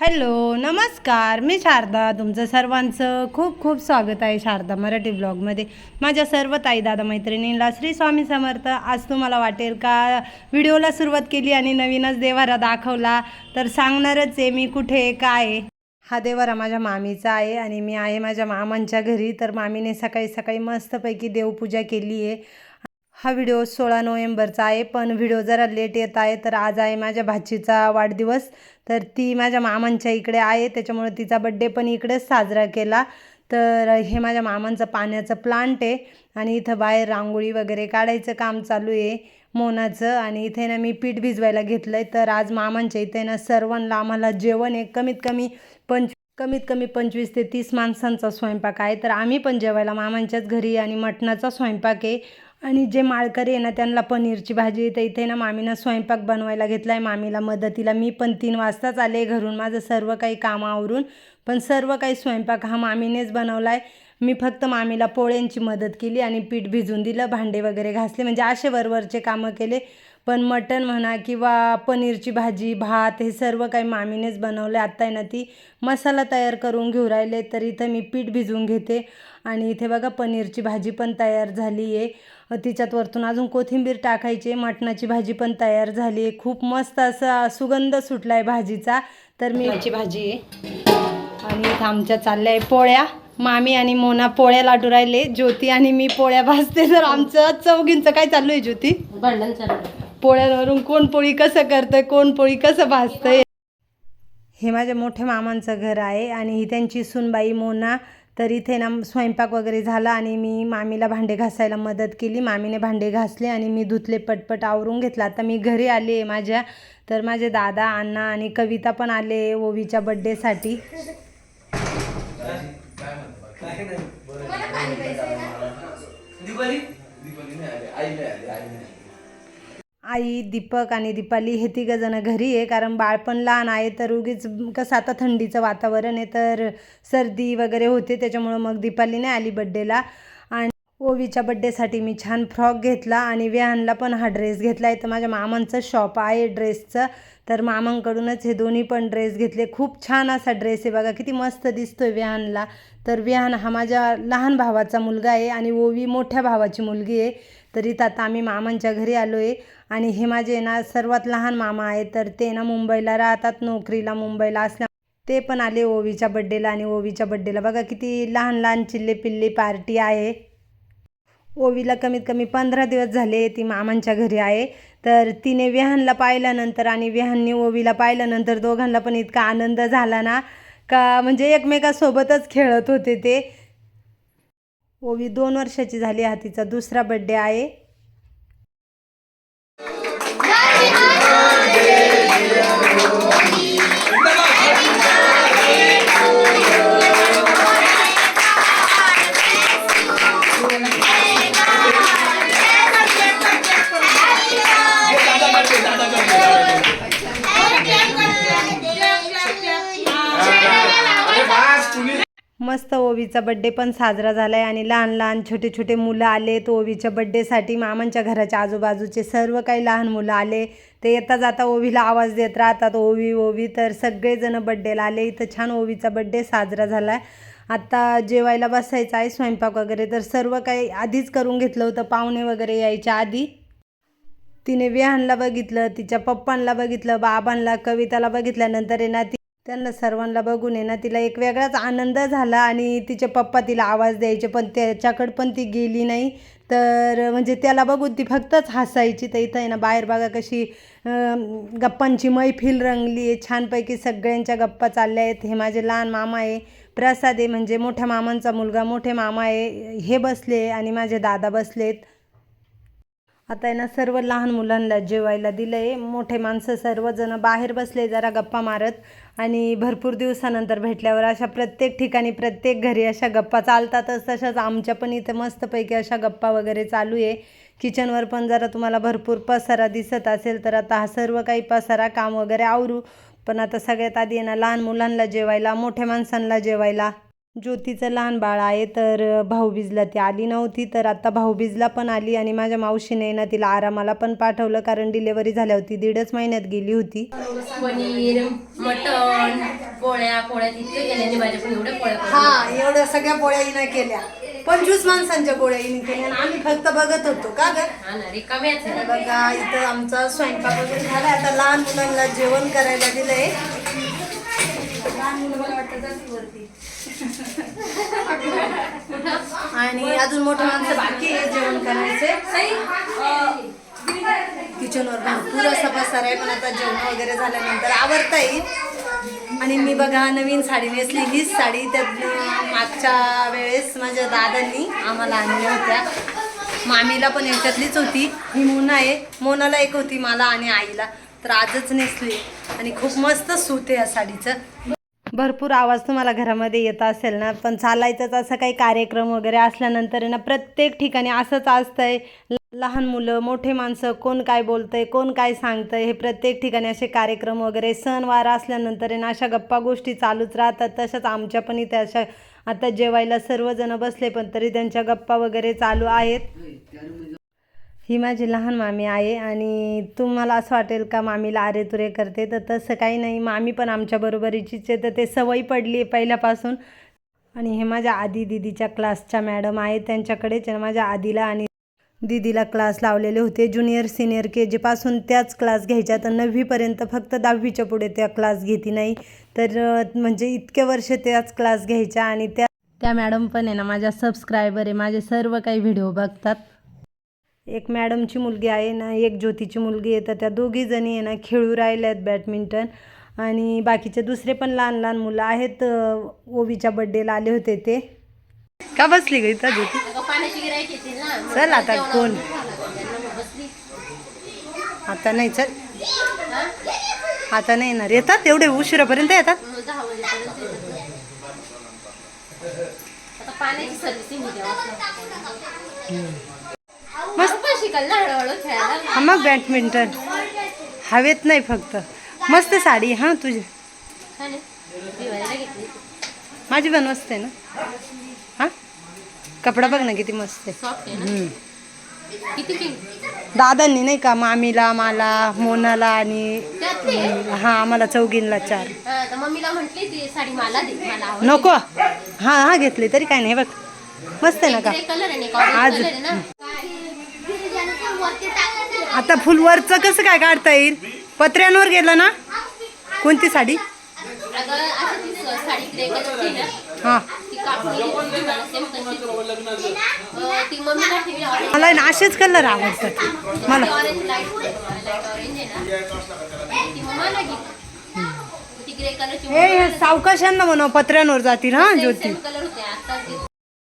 Hello नमस्कार. मी शारदा तुमचं सर्वांचं खूप खूप स्वागत आहे शारदा मराठी ब्लॉगमध्ये. माझ्या सर्व ताई दादा मैत्रिणींना श्री स्वामी समर्थ. आज तुम्हाला वाटेल का? व्हिडिओला सुरुवात केली आणि नवीनच देवारा दाखवला. तर सांगणारच आहे मी कुठे काय हा देवारा माझ्या मामीचा आहे आणि मी आहे माझ्या मामांच्या घरी. तर मामीने सकाळी सकाळी मस्तपैकी देवपूजा केली आहे. हा व्हिडिओ सोळा नोव्हेंबरचा आहे पण व्हिडिओ जरा लेट येत आहे तर आज आहे माझ्या भाचीचा वाढदिवस. तर ती माझ्या मामांच्या इकडे आहे त्याच्यामुळे तिचा बड्डे पण इकडेच साजरा केला. तर हे माझ्या मामांचं पाण्याचं प्लांट आहे आणि इथं बाहेर रांगोळी वगैरे काढायचं काम चालू आहे मोनाचं. आणि इथे ना मी पीठ भिजवायला घेतलं आहे तर आज मामांच्या इथे ना सर्वांना आम्हाला जेवण आहे. कमीत कमी पंच कमीत कमी पंचवीस ते तीस माणसांचा स्वयंपाक आहे. तर आम्ही पण जेवायला मामांच्याच घरी आणि मटणाचा स्वयंपाक आहे. आणि जे माळकरी आहे ना त्यांना पनीरची भाजी तर इथे ना मामीनं स्वयंपाक बनवायला घेतला आहे मामीला मदतीला मी पण तीन वाजताच आले घरून. माझं सर्व काही कामावरून आवरून पण सर्व काही स्वयंपाक हा मामीनेच बनवला आहे मी फक्त मामीला पोळ्यांची मदत केली आणि पीठ भिजून दिलं भांडे वगैरे घासले. म्हणजे असे वरवरचे कामं केले. पण मटण म्हणा किंवा पनीरची भाजी भात हे सर्व काही मामीनेच बनवले आत्ता आहे ना ती मसाला तयार करून घेऊ राहिले. तर इथं मी पीठ भिजवून घेते. आणि इथे बघा पनीरची भाजी पण तयार झाली आहे तिच्यात वरतून अजून कोथिंबीर टाकायची मटणाची भाजी पण तयार झाली आहे. खूप मस्त असा सुगंध सुटला आहे भाजीचा. तर मी भाजी आहे. आणि इथं आमच्या चालल्या आहे पोळ्या. मामी आणि मोना पोळ्या लाटू राहिले. ज्योती आणि मी पोळ्या भाजते. तर आमचं चौघींचं काय चालू आहे ज्योती? भांडण चालू पोळ्यांवरून कोण पोळी कसं करतंय कोण पोळी कसं भाजतंय? हे माझ्या मोठ्या मामांचं घर आहे आणि ही त्यांची सुनबाई मोना तर इथे ना स्वयंपाक वगैरे झाला आणि मी मामीला भांडे घासायला मदत केली. मामीने भांडे घासले आणि मी धुतले पटपट आवरून घेतला. आता मी घरी आले आहे माझ्या. तर माझे दादा अण्णा आणि कविता पण आले ओवीच्या बड्डेसाठी. आई दीपक आणि दीपाली हे तिघं घरी आहे कारण बाळ पण लहान आहे तर उगीच कसं आता थंडीचं वातावरण आहे तर सर्दी वगैरे होते त्याच्यामुळं मग दीपाली नाही आली बड्डेला आणि ओवीच्या बड्डेसाठी मी छान फ्रॉक घेतला आणि विहानला पण हा ड्रेस घेतला. आहे तर माझ्या मामांचं शॉप आहे ड्रेसचं तर मामांकडूनच हे दोन्ही पण ड्रेस घेतले. खूप छान असा ड्रेस आहे बघा किती मस्त दिसतोय विहानला. तर विहान हा माझ्या लहान भावाचा मुलगा आहे आणि ओवी मोठ्या भावाची मुलगी आहे. तर इथं आता आम्ही मामांच्या घरी आलो आहे आणि हे माझे ना सर्वात लहान मामा आहे तर ते ना मुंबईला राहतात नोकरीला मुंबईला असल्या ते पण आले ओवीच्या बड्डेला आणि ओवीच्या बड्डेला बघा किती लहान लहान चिल्ले पिल्ले पार्टी आहे. ओवीला कमीत कमी पंधरा दिवस झाले ती मामांच्या घरी आहे. तर तिने विहानला पाहिल्यानंतर आणि विहानने ओवीला पाहिल्यानंतर दोघांना पण इतका आनंद झाला ना. का म्हणजे एकमेकासोबतच खेळत होते ते. ओवी दोन वर्षाची झाली हा तिचा दुसरा बड्डे आहे. मस्त ओवीचा बड्डे पण साजरा झाला आहे आणि लहान लहान छोटे छोटे मुलं आले तो ओवीच्या बड्डेसाठी मामांच्या घराच्या आजूबाजूचे सर्व काही लहान मुलं आले. ते येता जाता ओवीला आवाज देत राहतात. ओवी ओवी तर सगळेजण बड्डेला आले. इथं छान ओवीचा बड्डे साजरा झाला आहे आत्ता जेवायला बसायचं आहे स्वयंपाक वगैरे तर सर्व काही आधीच करून घेतलं होतं. पाहुणे वगैरे यायच्या आधी. तिने विहानला बघितलं तिच्या पप्पांना बघितलं बाबांना कविताला बघितल्यानंतर आहे ना ती त्यांना सर्वांना बघून आहे ना तिला एक वेगळाच आनंद झाला आणि तिचे पप्पा तिला आवाज द्यायचे पण त्याच्याकडं पण ती गेली नाही. तर म्हणजे त्याला बघून ती फक्तच हसायची. तर इथं आहे ना बाहेर बघा कशी गप्पांची मैफिल रंगली आहे. छानपैकी सगळ्यांच्या गप्पा चालल्या आहेत. हे माझे लहान मामा आहे. प्रसाद आहे म्हणजे मोठ्या मामांचा मुलगा मोठे मामा आहे. हे बसले आणि माझे दादा बसलेत. आता आहे ना सर्व लहान मुलांना जेवायला दिलं आहे मोठे माणसं सर्वजण बाहेर बसले जरा गप्पा मारत आणि भरपूर दिवसानंतर भेटल्यावर अशा प्रत्येक ठिकाणी प्रत्येक घरी अशा गप्पा चालतातच. तशाच आमच्या पण इथे मस्तपैकी अशा गप्पा वगैरे चालू आहे. किचनवर पण जरा तुम्हाला भरपूर पसारा दिसत असेल तर आता हा सर्व काही पसारा काम वगैरे आवरू. पण आता सगळ्यात आधी आहे ना लहान मुलांना जेवायला मोठ्या माणसांना जेवायला ज्योतीचं लहान बाळ आहे तर भाऊबीजला ती आली नव्हती तर आता भाऊबीजला पण आली आणि माझ्या मावशीने ना तिला आरामाला पण पाठवलं कारण डिलेवरी झाल्या होती दीडच महिन्यात गेली होती. पनीर मटण पोळ्या पोळ्या माझ्या पण एवढ्या पोळ्या. हा एवढ्या सगळ्या पोळ्या हिनं केल्या. पंचवीस माणसांच्या पोळ्या हिने केल्या आणि आम्ही फक्त बघत होतो का ग? हा ना रिकाम्याच आहे. बघा इथं आमचा स्वयंपाक वगैरे झाला आता लहान मुलांना जेवण करायला दिलंय. लहान मुलं मला वाटतं आणि अजून मोठे माणसं बाकी आहे जेवण करायचे. किचनवर भरपूर असा पसार आहे पण आता जेवण वगैरे झाल्यानंतर आवडता येईल. आणि मी बघा नवीन साडी नेसली. हीच साडी त्यात मागच्या वेळेस माझ्या दादांनी आम्हाला आणल्या होत्या. मामीला पण याच्यातलीच होती. ही मोना आहे. मोनाला एक होती मला आणि आईला. तर आजच नेसली. आणि खूप मस्त सूत आहे या साडीचं. भरपूर आवाज तुम्हाला घरामध्ये येत असेल ना पण चालायचंच असं काही कार्यक्रम वगैरे असल्यानंतर ना प्रत्येक ठिकाणी असंच असतंय. आहे लहान मुलं मोठे माणसं कोण काय बोलतंय कोण काय सांगतंय हे प्रत्येक ठिकाणी असे कार्यक्रम वगैरे सणवार असल्यानंतर आहे ना अशा गप्पा गोष्टी चालूच राहतात. तशाच आमच्या पण इथे अशा आता जेवायला सर्वजण बसले पण तरी त्यांच्या गप्पा वगैरे चालू आहेत. ही माझी लहान मामी आहे आणि तुम्हाला असं वाटेल का मामीला आरे तुरे करते? तर तसं काही नाही. मामी पण आमच्या बरोबरीचीच आहे. तर ते सवय पडली आहे पहिल्यापासून. आणि हे माझ्या आदी दिदीच्या क्लासच्या मॅडम आहेत त्यांच्याकडेच आहे. ना माझ्या आदीला आणि दिदीला क्लास लावलेले होते. ज्युनियर सिनियर के जीपासून त्याच क्लास घ्यायच्या. तर नववीपर्यंत फक्त दहावीच्या पुढे त्या क्लास घेती नाही. तर म्हणजे इतके वर्ष त्याच क्लास घ्यायच्या आणि त्या त्या मॅडम पण आहे ना माझ्या सबस्क्रायबर आहे. माझे सर्व काही व्हिडिओ बघतात. एक मॅडमची मुलगी आहे ना एक ज्योतीची मुलगी आहे तर त्या दोघी जणी आहे ना खेळू राहिल्या आहेत बॅडमिंटन. आणि बाकीचे दुसरे पण लहान लहान मुलं आहेत ओवीच्या बड्डेला आले होते ते. का बसली ग इथं ज्योती? चल आता कोण? आता नाही चल. हा? आता नाही येणार. येतात एवढे उशिरापर्यंत येतात. आता पाण्याची सर्व्हिसिंग शिकाल ना हळूहळू खेळायला हा मग बॅडमिंटन. हवेत नाही फक्त. मस्त साडी हां तुझी. दिवाळीला घेतली. माझी पण मस्त आहे ना? हां? कपडा बघ ना किती मस्त आहे. सॉफ्ट आहे ना? हम्म. कितीची दादांनी नाही का मामीला मला मोनाला आणि त्यातली? आहे? हा आम्हाला चौघींला चार. हा, तर मम्मीला म्हटली ती साडी मला दे मला आवडते. नको. हा हा घेतली तरी काय नाही बघ. मस्त आहे ना का? ग्रे कलर आहे ना आज- आहे ना? आता फुलवरचं कसं काय काढता येईल? पत्र्यांवर गेलं ना? कोणती साडी? हा. मला ना असेच कलर आवडतात. मला. हे सावकाशांना म्हणा पत्र्यांवर जातील हा ज्योती.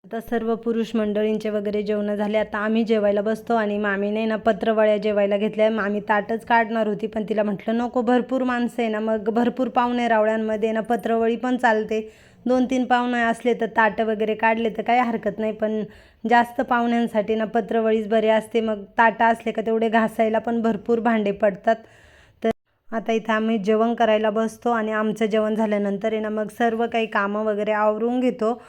आता सर्व पुरुष मंडळींचे वगैरे जेवणं झाले. आता आम्ही जेवायला बसतो आणि मामीने ना पत्रवळ्या जेवायला घेतल्या. मामी ताटच काढणार होती पण तिला म्हटलं नको भरपूर माणसं आहे ना मग भरपूर पाहुणे रावळ्यांमध्ये ना पत्रवळी पण चालते. दोन तीन पाहुणे असले तर ताटं वगैरे काढले तर काही हरकत नाही पण जास्त पाहुण्यांसाठी ना पत्रवळीच बरे असते. मग ताटं असले का तेवढे घासायला पण भरपूर भांडे पडतात. तर आता इथं आम्ही जेवण करायला बसतो आणि आमचं जेवण झाल्यानंतर आहे ना मग सर्व काही कामं वगैरे आवरून घेतो.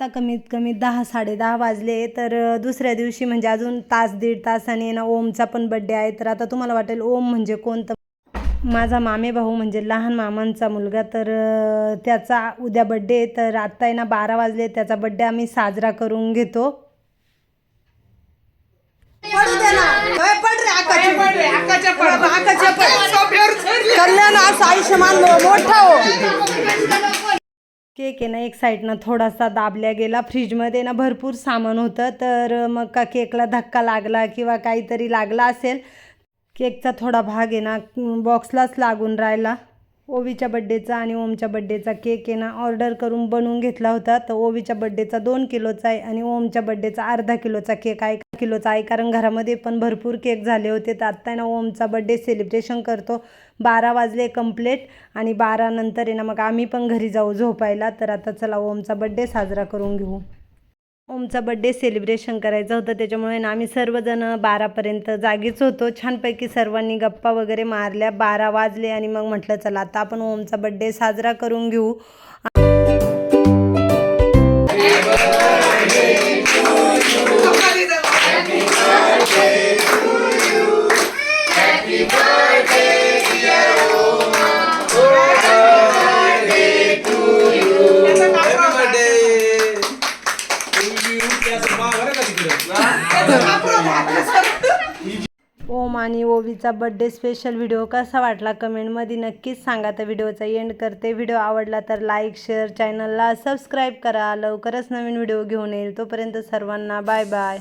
आता कमीत कमी दहा साडेदहा वाजले तर दुसऱ्या दिवशी म्हणजे अजून तास दीड तासाने ना ओमचा पण बड्डे आहे. तर आता तुम्हाला वाटेल ओम म्हणजे कोणतं? माझा मामे भाऊ म्हणजे लहान मामांचा मुलगा. तर त्याचा उद्या बड्डे आहे. तर आत्ता आहे ना बारा वाजले. त्याचा बड्डे आम्ही साजरा करून घेतो. कल्याण आयुष्यमान मोठा हो. केक आहे ना एक साईडनं थोडासा दाबल्या गेला. फ्रीजमध्ये ना भरपूर सामान होतं. तर मग का केकला धक्का लागला किंवा काहीतरी लागला असेल केकचा थोडा भाग आहे ना बॉक्सलाच लागून राहिला. ओवीच्या बड्डेचा आणि ओमच्या बड्डेचा केक आहे ना ऑर्डर करून बनवून घेतला होता. तर ओवीच्या बड्डेचा दोन किलोचा आहे आणि ओमच्या बड्डेचा अर्धा किलोचा केक आहे. किलोचा आहे कारण घरामध्ये पण भरपूर केक झाले होते. तर आत्ता आहे ना ओमचा बड्डे सेलिब्रेशन करतो. बारा वाजले कंप्लेट आणि बारानंतर आहे ना मग आम्ही पण घरी जाऊ झोपायला. तर आता चला ओमचा बड्डे साजरा करून घेऊ. ओमचा बड्डे सेलिब्रेशन करायचं होतं. त्याच्यामुळे ना आम्ही सर्वजण बारापर्यंत जागीच होतो. छानपैकी सर्वांनी गप्पा वगैरे मारल्या. बारा वाजले आणि मग म्हटलं चला आता आपण ओमचा बड्डे साजरा करून घेऊ. ओम आणि ओवीचा बड्डे स्पेशल व्हिडिओ कसा वाटला कमेंटमध्ये नक्कीच सांगा. तर व्हिडिओचा एंड करते. व्हिडिओ आवडला तर लाईक शेअर चॅनलला सबस्क्राईब करा. लवकरच नवीन व्हिडिओ घेऊन येईल. तोपर्यंत सर्वांना बाय बाय